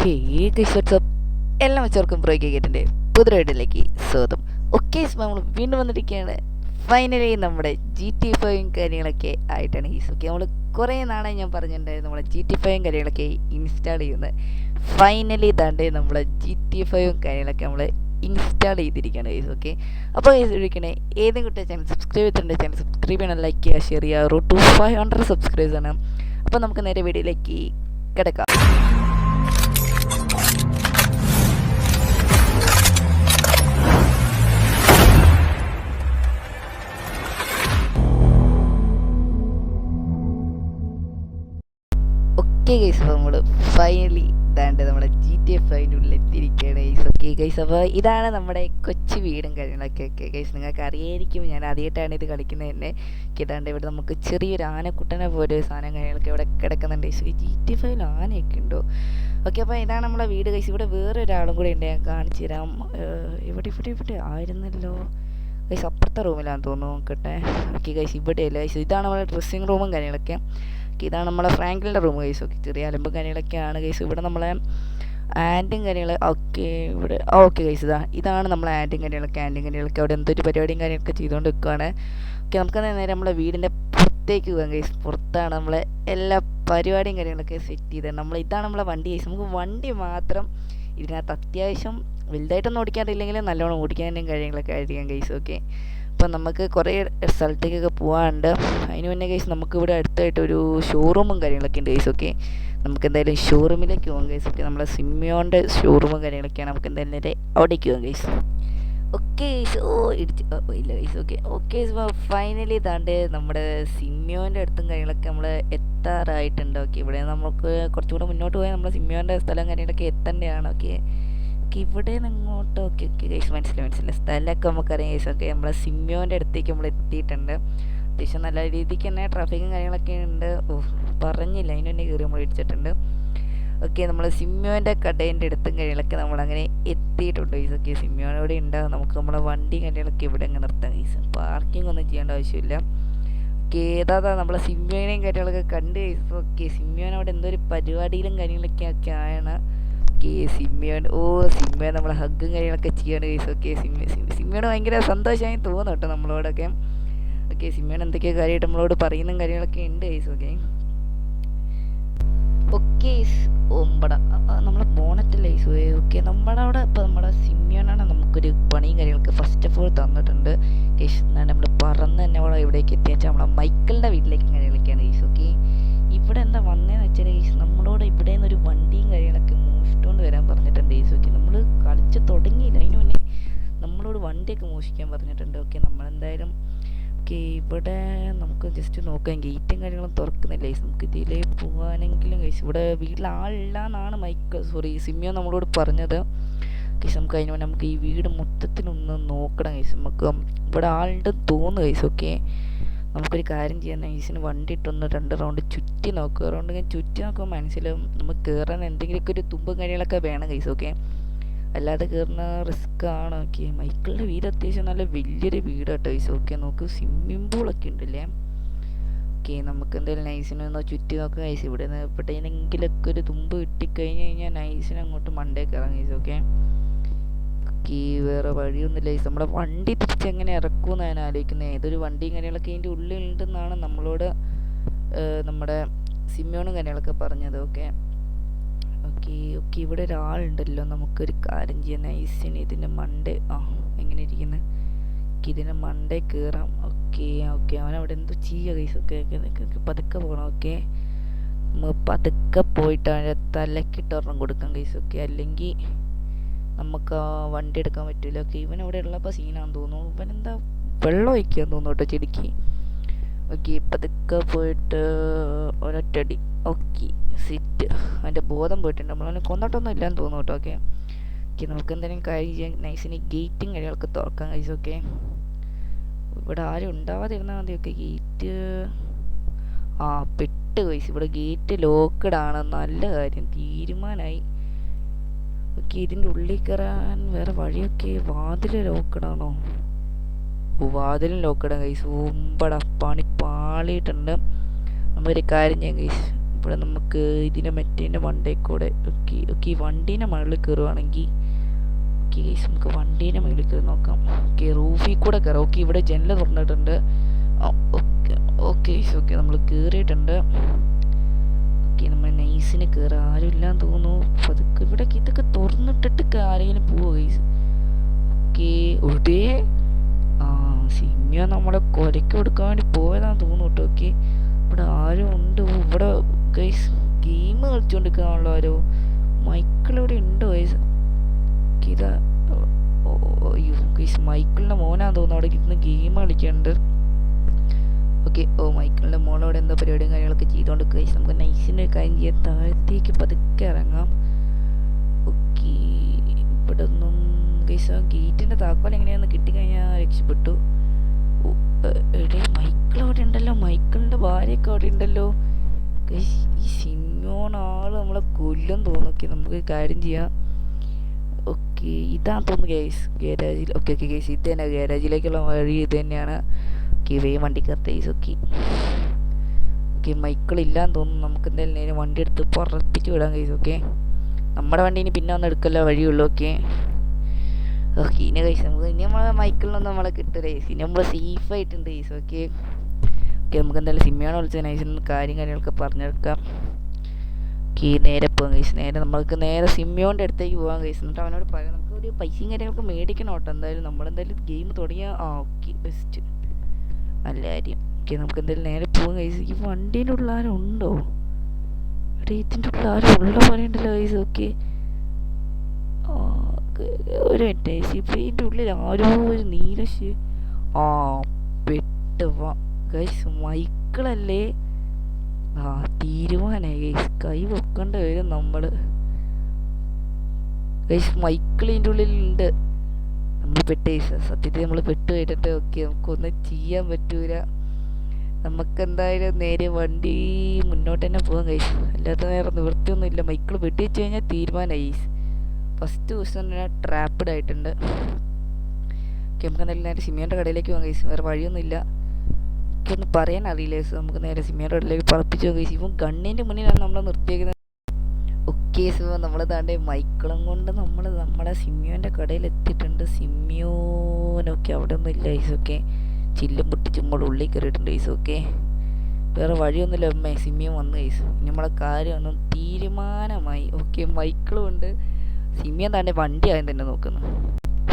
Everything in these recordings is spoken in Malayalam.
ഹേ ഗൈസ് എല്ലാം വെച്ചവർക്കും ബ്രോ കേട്ടിന്റെ പുതിയ വീട്ടിലേക്ക് സ്വാഗതം ഓക്കെ നമ്മൾ വീണ്ടും വന്നിരിക്കുകയാണ്. ഫൈനലി നമ്മുടെ ജി ടി ഫൈവും കാര്യങ്ങളൊക്കെ ആയിട്ടാണ് ഈ ഓക്കെ നമ്മൾ കുറേ നാളായി ഞാൻ പറഞ്ഞിട്ടുണ്ടായിരുന്നു നമ്മുടെ ജി ടി ഫൈവും കാര്യങ്ങളൊക്കെ ഇൻസ്റ്റാൾ ചെയ്യുന്നത് ഫൈനലി താണ്ട് നമ്മുടെ ജി ടി ഫൈവും കാര്യങ്ങളൊക്കെ നമ്മൾ ഇൻസ്റ്റാൾ ചെയ്തിരിക്കുകയാണ് ഗൈസ് ഓക്കെ അപ്പോൾ ഗൈസ് ഇരിക്കണേ ഏതും കുട്ടിയ ചാനൽ സബ്സ്ക്രൈബ് ചെയ്തിട്ടുണ്ട് ചാനൽ സബ്സ്ക്രൈബ് ചെയ്യണം. ലൈക്ക് ചെയ്യുക ഷെയർ ചെയ്യുക. റൂ ടു ഫൈവ് ഹൺഡ്രഡ് സബ്സ്ക്രൈബേഴ്സ് ആണ്. അപ്പോൾ നമുക്ക് നേരെ വീഡിയോയിലേക്ക് കിടക്കാം. അപ്പോൾ നമ്മൾ ഫൈനലി ഇതാണ്ട് നമ്മുടെ ജി ടി എഫ് അതിന്റെ ഉള്ളിൽ എത്തിയിരിക്കുകയാണ് ഗൈസ് ഓക്കെ ഗൈസ് അപ്പോൾ ഇതാണ് നമ്മുടെ കൊച്ചു വീടും കാര്യങ്ങളൊക്കെ. ഓക്കെ ഗൈസ് നിങ്ങൾക്ക് അറിയായിരിക്കും ഞാൻ ആദ്യമായിട്ടാണ് ഇത് കളിക്കുന്നത് തന്നെ. ഇതാണ്ട് ഇവിടെ നമുക്ക് ചെറിയൊരു ആനക്കുട്ടനെ പോലെ സാധനം കാര്യങ്ങളൊക്കെ ഇവിടെ കിടക്കുന്നുണ്ട് ഗൈസ് ജി ടി ഫൈവിൽ ആനയൊക്കെ ഉണ്ടോ? ഓക്കെ അപ്പോൾ ഇതാണ് നമ്മുടെ വീട് ഗൈസ് ഇവിടെ വേറെ ഒരാളും കൂടി ഉണ്ട് ഞാൻ കാണിച്ചു തരാം. ഇവിടെ ഇവിടെ ഇവിടെ ആയിരുന്നല്ലോ. ഗൈസ് അപ്പുറത്തെ റൂമിലാണെന്ന് തോന്നുന്നു നോക്കട്ടെ. ഓക്കെ ഗൈസ് ഇവിടെയല്ല? ഗൈസ് ഇതാണ് നമ്മുടെ ഡ്രസ്സിങ് റൂമും കാര്യങ്ങളൊക്കെ. ഓക്കെ ഇതാണ് നമ്മളെ ഫ്രാങ്കിളിന്റെ റൂം കേസ് ഓക്കെ ചെറിയ അലമ്പും കാര്യങ്ങളൊക്കെയാണ് കേസ് ഇവിടെ നമ്മളെ ആന്റും കാര്യങ്ങൾ ഓക്കെ ഇവിടെ ഓക്കെ കേസ് ഇതാ. ഇതാണ് നമ്മളെ ആന്റും കാര്യങ്ങളൊക്കെ. ആന്റും കാര്യങ്ങളൊക്കെ. അവിടെ എന്തൊരു പരിപാടിയും കാര്യങ്ങളൊക്കെ ചെയ്തുകൊണ്ട് നിൽക്കുകയാണ് ഓക്കെ നമുക്ക് നേരെ നമ്മളെ വീടിന്റെ പുറത്തേക്ക് പോകാം കേസ് പുറത്താണ് നമ്മളെ എല്ലാ പരിപാടിയും കാര്യങ്ങളൊക്കെ സെറ്റ് ചെയ്തത്. നമ്മൾ ഇതാണ് നമ്മളെ വണ്ടി കേസ് നമുക്ക് വണ്ടി മാത്രം ഇതിനകത്ത് അത്യാവശ്യം വലുതായിട്ടൊന്നും ഓടിക്കാറില്ലെങ്കിലും നല്ലോണം ഓടിക്കാനും കാര്യങ്ങളൊക്കെ ആയിരിക്കാം കേസ് ഓക്കെ. അപ്പം നമുക്ക് കുറേ സ്ഥലത്തേക്കൊക്കെ പോകാനുണ്ട് അതിന് മുന്നേ കേസ് നമുക്ക് ഇവിടെ അടുത്തായിട്ട് ഒരു ഷോറൂമും കാര്യങ്ങളൊക്കെ ഉണ്ട് കേസ് ഓക്കെ നമുക്ക് എന്തായാലും ഷോറൂമിലേക്ക് പോകാം കേസ് ഓക്കെ നമ്മളെ സിമ്മിയോന്റെ ഷോറൂമും കാര്യങ്ങളൊക്കെയാണ് നമുക്ക് എന്തായാലും നേരെ അവിടേക്ക് പോകാം കേസ് ഓക്കെ ഓ ഇടിച്ച് ഇല്ല ഗൈസ് ഓക്കെ ഓക്കെ ഫൈനലി താണ്ട് നമ്മുടെ സിമ്മിയോന്റെ അടുത്തും കാര്യങ്ങളൊക്കെ നമ്മൾ എത്താറായിട്ടുണ്ട് ഓക്കെ ഇവിടെ നമുക്ക് കുറച്ചുകൂടെ മുന്നോട്ട് പോയാൽ നമ്മുടെ സിമ്മിയോന്റെ സ്ഥലം കാര്യങ്ങളൊക്കെ എത്തേണ്ടതാണ് ഓക്കെ ഓക്കെ ഇവിടെ നിന്ന് ഇങ്ങോട്ട് ഓക്കെ ഓക്കെ ഗൈസ് മനസ്സിലായി? മനസ്സിലായി? സ്ഥലമൊക്കെ നമുക്കറിയാം. ഗൈസ് ഓക്കെ നമ്മളെ സിമ്മിയോന്റെ അടുത്തേക്ക് നമ്മൾ എത്തിയിട്ടുണ്ട്. അത്യാവശ്യം നല്ല രീതിക്ക് തന്നെ ട്രാഫിക്കും കാര്യങ്ങളൊക്കെ ഉണ്ട്. ഓ പറഞ്ഞില്ല. അതിന് തന്നെ കയറി നമ്മൾ ഇടിച്ചിട്ടുണ്ട്. ഓക്കെ നമ്മൾ സിമ്മിയോന്റെ കടേന്റെ അടുത്തും കാര്യങ്ങളൊക്കെ നമ്മളങ്ങനെ എത്തിയിട്ടുണ്ട്. ഗൈസ് ഓക്കെ സിമ്മിയോൻ ഇവിടെ ഉണ്ടാകും നമുക്ക് നമ്മളെ വണ്ടി കാര്യങ്ങളൊക്കെ ഇവിടെ അങ്ങ് നിർത്താം. ഗൈസ് പാർക്കിംഗ് ഒന്നും ചെയ്യേണ്ട ആവശ്യമില്ല. ഓക്കെ ഏതാതാ നമ്മളെ സിമ്മിയോനെയും കാര്യങ്ങളൊക്കെ കണ്ട് ഓക്കെ സിമ്മിയോൻ അവിടെ എന്തോ ഒരു പരിപാടിയിലും കാര്യങ്ങളൊക്കെ ഒക്കെ ആണ് ഓക്കെ സിമ്മയാണ് ഓ സിമ്മിയ നമ്മൾ ഹഗ്ഗും കാര്യങ്ങളൊക്കെ ചെയ്യാണ് ഗൈസ് ഓക്കെ സിമ്മ സിമ്മിയോട് ഭയങ്കര സന്തോഷമായി തോന്നുന്നു കേട്ടോ നമ്മളോടൊക്കെ. ഓക്കെ സിമ്മയാണ് എന്തൊക്കെയോ കാര്യമായിട്ട് നമ്മളോട് പറയുന്ന കാര്യങ്ങളൊക്കെ ഉണ്ട് ഗൈസ് ഓക്കെ ഓക്കെ ഒമ്പട. നമ്മളെ ബോണറ്റല്ലേ ഗൈസ് ഓക്കെ നമ്മുടെ അവിടെ ഇപ്പോൾ നമ്മുടെ സിമ്മിയോനാണ് നമുക്കൊരു പണിയും കാര്യങ്ങളൊക്കെ ഫസ്റ്റ് ഓഫ് ഓൾ തന്നിട്ടുണ്ട്. ഗൈസ് എന്നാണ് നമ്മൾ പറന്ന് തന്നെ അവിടെ ഇവിടേക്ക് എത്തിയാച്ചാൽ നമ്മളെ മൈക്കിളിന്റെ വീട്ടിലേക്ക് കാര്യങ്ങളൊക്കെയാണ് ഗൈസ് ഓക്കെ ഇവിടെ എന്താ വന്നേന്ന് വെച്ചാൽ നമ്മളോട് ഇവിടെ ഒരു വണ്ടിയും കാര്യങ്ങളൊക്കെ മോഷിച്ചുകൊണ്ട് വരാൻ പറഞ്ഞിട്ടുണ്ട് ഗൈസ് ഓക്കെ നമ്മൾ കളിച്ച് തുടങ്ങിയില്ല. അതിന് മുന്നേ നമ്മളോട് വണ്ടിയൊക്കെ മോഷിക്കാൻ പറഞ്ഞിട്ടുണ്ട്. ഓക്കെ നമ്മളെന്തായാലും ഓക്കെ ഇവിടെ നമുക്ക് ജസ്റ്റ് നോക്കാം. ഗേറ്റും കാര്യങ്ങളും തുറക്കുന്നില്ല നമുക്ക് ഇതിലേ പോകാനെങ്കിലും കഴിച്ചു ഇവിടെ വീട്ടിൽ ആളില്ല എന്നാണ് മൈക്ക് സോറി സിമിയോ നമ്മളോട് പറഞ്ഞത്. കേസ് നമുക്ക് അതിന് നമുക്ക് ഈ വീട് മൊത്തത്തിലൊന്ന് നോക്കണം കേസ് നമുക്ക് ഇവിടെ ആളുണ്ടെന്ന് തോന്നുന്നു കേസ് ഓക്കെ നമുക്കൊരു കാര്യം ചെയ്യാൻ ഈസിന് വണ്ടി ഇട്ടൊന്ന് രണ്ട് റൗണ്ട് ചുറ്റി നോക്കുക റൗണ്ട് ഇങ്ങനെ ചുറ്റി നോക്കുമ്പോൾ മനസ്സിലാവും നമുക്ക് കയറാൻ എന്തെങ്കിലുമൊക്കെ ഒരു തുമ്പും കാര്യങ്ങളൊക്കെ വേണം ഗൈസ് ഓക്കെ അല്ലാതെ കയറുന്ന റിസ്ക് ആണ് ഓക്കെ മൈക്കിളിന്റെ വീട് അത്യാവശ്യം നല്ല വലിയൊരു വീടാട്ടോ ഗൈസ് ഓക്കെ നോക്ക് സ്വിമ്മിംഗ് പൂളൊക്കെ ഉണ്ടല്ലേ? ഓക്കെ നമുക്ക് എന്തായാലും നൈസിനെ ഒന്ന് ചുറ്റി നോക്കാം ഗൈസ് ഇവിടെ നിന്ന് എവിടെയെങ്കിലൊക്കെ ഒരു തുമ്പ് കിട്ടിക്കഴിഞ്ഞ് കഴിഞ്ഞാൽ നൈസിനെ അങ്ങോട്ട് മണ്ടേ കയറാം ഗൈസ് ഓക്കെ ഓക്കെ വേറെ വഴിയൊന്നുമില്ല. ഈ നമ്മുടെ വണ്ടി തിരിച്ചെങ്ങനെ ഇറക്കുമെന്ന് ഞാൻ ആലോചിക്കുന്നത് ഏതൊരു വണ്ടിയും കാര്യങ്ങളൊക്കെ ഇതിന്റെ ഉള്ളിൽ ഉണ്ടെന്നാണ് നമ്മളോട് നമ്മുടെ സിമ്യോണും കാര്യങ്ങളൊക്കെ പറഞ്ഞത്. ഓക്കെ? ഓക്കെ ഓക്കെ ഇവിടെ ഒരാളുണ്ടല്ലോ. നമുക്കൊരു കാര്യം ചെയ്യാം. നൈസിന് ഇതിന്റെ മണ്ടേ ആ എങ്ങനെ ഇരിക്കുന്നത് ഇതിന്റെ മണ്ടേ കയറാം. ഓക്കെ ഓക്കെ അവൻ അവിടെ എന്തോ ചെയ്യുക കൈസ് ഓക്കെ ഓക്കെ പതുക്കെ പോകണം ഓക്കെ? പതുക്കെ പോയിട്ട് അവന്റെ തലക്കിട്ട് ഒരെണ്ണം കൊടുക്കാം കൈസ് ഓക്കെ അല്ലെങ്കിൽ നമുക്ക് വണ്ടി എടുക്കാൻ പറ്റില്ല ഓക്കെ ഇവൻ അവിടെ ഉള്ളപ്പോൾ സീനാന്ന് തോന്നുന്നു. ഇവൻ എന്താ വെള്ളം ഒഴിക്കാൻ തോന്നുന്നു കേട്ടോ ചെടിക്ക്. ഓക്കെ പതുക്കെ പോയിട്ട് ഒരൊറ്റടി. ഓക്കെ സിറ്റ് അതിന്റെ ബോധം പോയിട്ടുണ്ട്. നമ്മളവനെ കൊന്നിട്ടൊന്നും ഇല്ലാന്ന് തോന്നുന്നു കേട്ടോ ഓക്കെ. ഓക്കെ നമുക്ക് എന്തെങ്കിലും കാര്യം ചെയ്യാൻ നൈസിന് ഗേറ്റും കാര്യങ്ങളൊക്കെ തുറക്കാൻ കഴിച്ചു ഓക്കെ. ഇവിടെ ആരും ഉണ്ടാവാതിരുന്നാൽ മതി. ഓക്കെ ഗേറ്റ് ആ പെട്ട് കഴിച്ചു ഇവിടെ ഗേറ്റ് ലോക്കഡ് ആണ്. നല്ല കാര്യം. തീരുമാനമായി ഓക്കെ ഇതിന്റെ ഉള്ളിൽ കയറാൻ വേറെ വഴിയൊക്കെ വാതിൽ ലോക്കഡാണോ ഓ വാതിലും ലോക്കഡാണ് കൈസ് ഓമ്പട പണി പാളിയിട്ടുണ്ട്. നമ്മളൊരു കാര്യം ചെയ്യാം കൈസ് ഇവിടെ നമുക്ക് ഇതിന്റെ മറ്റേന്റെ വണ്ടി കൂടെ ഓക്കെ ഓക്കെ ഈ വണ്ടീന്റെ മുകളിൽ കയറുവാണെങ്കിൽ ഓക്കെ ഗൈസ് നമുക്ക് വണ്ടീന്റെ മുകളിൽ കയറി നോക്കാം. ഓക്കെ റൂഫിൽ കൂടെ കയറാം. ഓക്കെ ഇവിടെ ജനൽ തുറന്നിട്ടുണ്ട്. ഓക്കെ ഓക്കെ ഗൈസ് ഓക്കെ നമ്മൾ കയറിയിട്ടുണ്ട്. നൈസിന് കയറി ആരും ഇല്ലാന്ന് തോന്നുന്നു. പതുക്കെ ഇവിടെ ഇതൊക്കെ തുറന്നിട്ടിട്ട് ആരെങ്കിലും പോവോ ഗൈസ്. ഓക്കേ ഒടേ. ആ സിമ്മ നമ്മളെ കൊലയ്ക്ക് കൊടുക്കാൻ വേണ്ടി പോയതാന്ന് തോന്നുന്നു കേട്ടോ. ഓക്കെ. ഇവിടെ ആരും ഉണ്ട്. ഇവിടെ ഗൈസ് ഗെയിം കളിച്ചുകൊണ്ടിരിക്കാണല്ലോ ആരോ. മൈക്കിൾ ഇവിടെ ഉണ്ടോ ഗൈസ്? ഇതാ. ഗൈസ് മൈക്കിളിന്റെ മോനാന്ന് തോന്നുന്നു അവിടെ ഇരുന്ന് ഗെയിം കളിക്കുന്നുണ്ട് ഓക്കെ ഓ മൈക്കിളിന്റെ മോളോടെ എന്തോ പരിപാടിയും കാര്യങ്ങളൊക്കെ ചെയ്തുകൊണ്ട് ഗൈസ് നമുക്ക് നൈസിന്റെ കാര്യം ചെയ്യാം താഴത്തേക്ക് പതുക്കെ ഇറങ്ങാം. ഓക്കെ ഇവിടെ ഒന്നും ആ ഗേറ്റിന്റെ താക്കോൽ എങ്ങനെയാന്ന് കിട്ടിക്കഴിഞ്ഞാൽ രക്ഷപ്പെട്ടു. എടേ മൈക്കിൾ അവിടെ ഉണ്ടല്ലോ മൈക്കിളിന്റെ ഭാര്യയൊക്കെ അവിടെ ഉണ്ടല്ലോ. ഈ സിനിമോൺ ആൾ നമ്മളെ കൊല്ലം തോന്നുന്നു. ഓക്കെ നമുക്ക് കാര്യം ചെയ്യാം. ഓക്കെ ഇതാണ് തോന്നുന്നു ഗൈസ് ഗാരേജിൽ ഓക്കെ ഓക്കെ ഗൈസ് ഇത് തന്നെ ഗാരേജിലേക്കുള്ള വഴി ഇത് തന്നെയാണ്. ഓക്കെ വേ വണ്ടിക്കകത്ത് ഗൈസ് ഓക്കെ ഓക്കെ മൈക്കിൾ ഇല്ലാന്ന് തോന്നുന്നു നമുക്ക് എന്തായാലും നേരെ വണ്ടി എടുത്ത് പുറപ്പിച്ച് വിടാൻ കഴിച്ചു ഓക്കെ നമ്മുടെ വണ്ടി ഇനി പിന്നെ ഒന്ന് എടുക്കല്ല വഴിയുള്ളൂ ഓക്കെ. ഓക്കെ ഇനി കഴിച്ച് നമുക്ക് ഇനി നമ്മളെ മൈക്കിളിനൊന്നും നമ്മളെ കിട്ടില്ല ഗൈസ് ഇനി നമ്മൾ സേഫ് ആയിട്ടുണ്ട് ഗൈസ് ഓക്കെ ഓക്കെ നമുക്ക് എന്തായാലും സിമ്മിയാണ് വിളിച്ചത് നൈസിന് കാര്യം കാര്യങ്ങളൊക്കെ പറഞ്ഞെടുക്കാം. ഓക്കെ നേരെ പോകാം കഴിച്ചു നേരെ നമ്മൾക്ക് നേരെ സിമ്മിയോന്റെ അടുത്തേക്ക് പോകാൻ കഴിച്ചു എന്നിട്ട് അവനോട് പറയാം നമുക്ക് ഒരു പൈസയും കാര്യങ്ങളൊക്കെ മേടിക്കണം കേട്ടോ എന്തായാലും. നമ്മളെന്തായാലും ഗെയിം തുടങ്ങിയാൽ ആ ഓക്കെ ബെസ്റ്റ് നല്ല കാര്യം. ഓക്കെ നമുക്ക് എന്തായാലും നേരെ പോകാൻ ഗൈസ് ഈ വണ്ടീന്റെ ഉള്ളിൽ ആരും ഉണ്ടോ ഇതിന്റെ ഉള്ള ആരും ഉള്ള പറയണ്ടല്ലോ ഗൈസ് ഓക്കെ ഒരു മിനിറ്റ് സിപ്പിന്റെ ഉള്ളിൽ ആരോ ഒരു നീലശ് ആ പെട്ട് ഗൈസ് മൈക്കിളല്ലേ? ആ തീരുമാനമായി ഗൈസ് കൈ വെക്കേണ്ട വരും നമ്മൾ ഗൈസ് മൈക്കിളിന്റെ ഉള്ളിലുണ്ട്. നമ്മൾ പെട്ട് സത്യത്തിൽ നമ്മൾ പെട്ട് കേട്ടിട്ട് ഒക്കെ നമുക്കൊന്നും ചെയ്യാൻ പറ്റൂല. നമുക്ക് എന്തായാലും നേരെ വണ്ടി മുന്നോട്ട് തന്നെ പോകാൻ കഴിച്ചു അല്ലാത്ത നേരം നിവൃത്തിയൊന്നും ഇല്ല. മൈക്കിൾ വെട്ടി വെച്ച് കഴിഞ്ഞാൽ തീരുമാനമായി ഫസ്റ്റ് ദിവസം തന്നെ ട്രാപ്പിഡ് ആയിട്ടുണ്ട്. ഓക്കെ നമുക്ക് എന്തായാലും നേരെ സിമിയോന്റെ കടയിലേക്ക് പോകാൻ കഴിച്ചു വേറെ വഴിയൊന്നുമില്ല. എനിക്കൊന്നും പറയാൻ അറിയില്ല. നമുക്ക് നേരെ സിമിയോന്റെ കടയിലേക്ക് പറപ്പിച്ച് പോകാൻ കഴിച്ചു ഇപ്പം ഗണ്ണിന്റെ മുന്നിലാണ് നമ്മൾ നിർത്തിയേക്കുന്നത്. ഓക്കെ സോ നമ്മൾ താണ്ടെ മൈക്കിളും കൊണ്ട് നമ്മൾ നമ്മുടെ സിമ്യോന്റെ കടയിൽ എത്തിയിട്ടുണ്ട് സിമ്യോനൊക്കെ അവിടെ ഒന്നും ഇല്ല ഐസൊക്കെ ചില്ലും പൊട്ടിച്ചും നമ്മൾ ഉള്ളിൽ കയറിയിട്ടുണ്ട് ഐസൊക്കെ വേറെ വഴിയൊന്നുമില്ല അമ്മേ സിമ്യം വന്നു ഐസ് നമ്മളെ കാര്യമൊന്നും തീരുമാനമായി. ഓക്കെ മൈക്കിളും ഉണ്ട്. സിമ്യം താണ്ടി വണ്ടി ആദ്യം തന്നെ നോക്കുന്നു.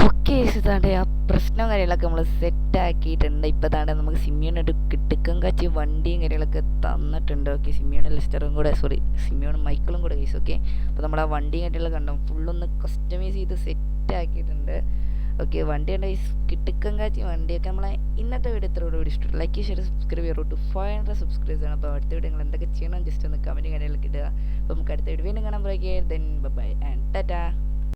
ഓക്കെ താണ്ടെ ആ പ്രശ്നം കാര്യങ്ങളൊക്കെ നമ്മൾ സെറ്റ് ആക്കിയിട്ടുണ്ട് ഇപ്പം താണ്ടെ നമുക്ക് സിമിയോനൊരു കിട്ടുക്കം കാച്ചി വണ്ടിയും കാര്യങ്ങളൊക്കെ തന്നിട്ടുണ്ട്. ഓക്കെ സിമ്മിയോണും ലിസ്റ്ററും കൂടെ സോറി സിമ്മിയോണും മൈക്കിളും കൂടെ കേസ് ഓക്കെ അപ്പോൾ നമ്മൾ ആ വണ്ടിയും കാര്യങ്ങളൊക്കെ കണ്ടു? ഫുള്ളൊന്ന് കസ്റ്റമൈസ് ചെയ്ത് സെറ്റ് ആക്കിയിട്ടുണ്ട് ഓക്കെ വണ്ടി ഉണ്ട് കിട്ടുക്കം കാച്ചി വണ്ടിയൊക്കെ നമ്മളെ ഇന്നത്തെ വീഡിയോ ഇത്രയോട് കൂടി ഇഷ്ടപ്പെട്ടു ലൈക്ക് ഷെയർ സബ്സ്ക്രൈബ് ചെയ്യൂ ടു ഫൈവ് ഹൺഡ്രഡ് സബ്സ്ക്രൈബ് ആണ്. അപ്പോൾ അടുത്ത വീഡിയോ നിങ്ങൾ എന്തൊക്കെ ചെയ്യണം ജസ്റ്റ് ഒന്ന് കമന്റ് കാര്യങ്ങളൊക്കെ ഇടുക. അപ്പോൾ നമുക്ക് അടുത്ത വീഡിയോ വീണ്ടും കാണാൻ പറയുക ദെൻ ബൈ ആൻഡ് ടാറ്റാ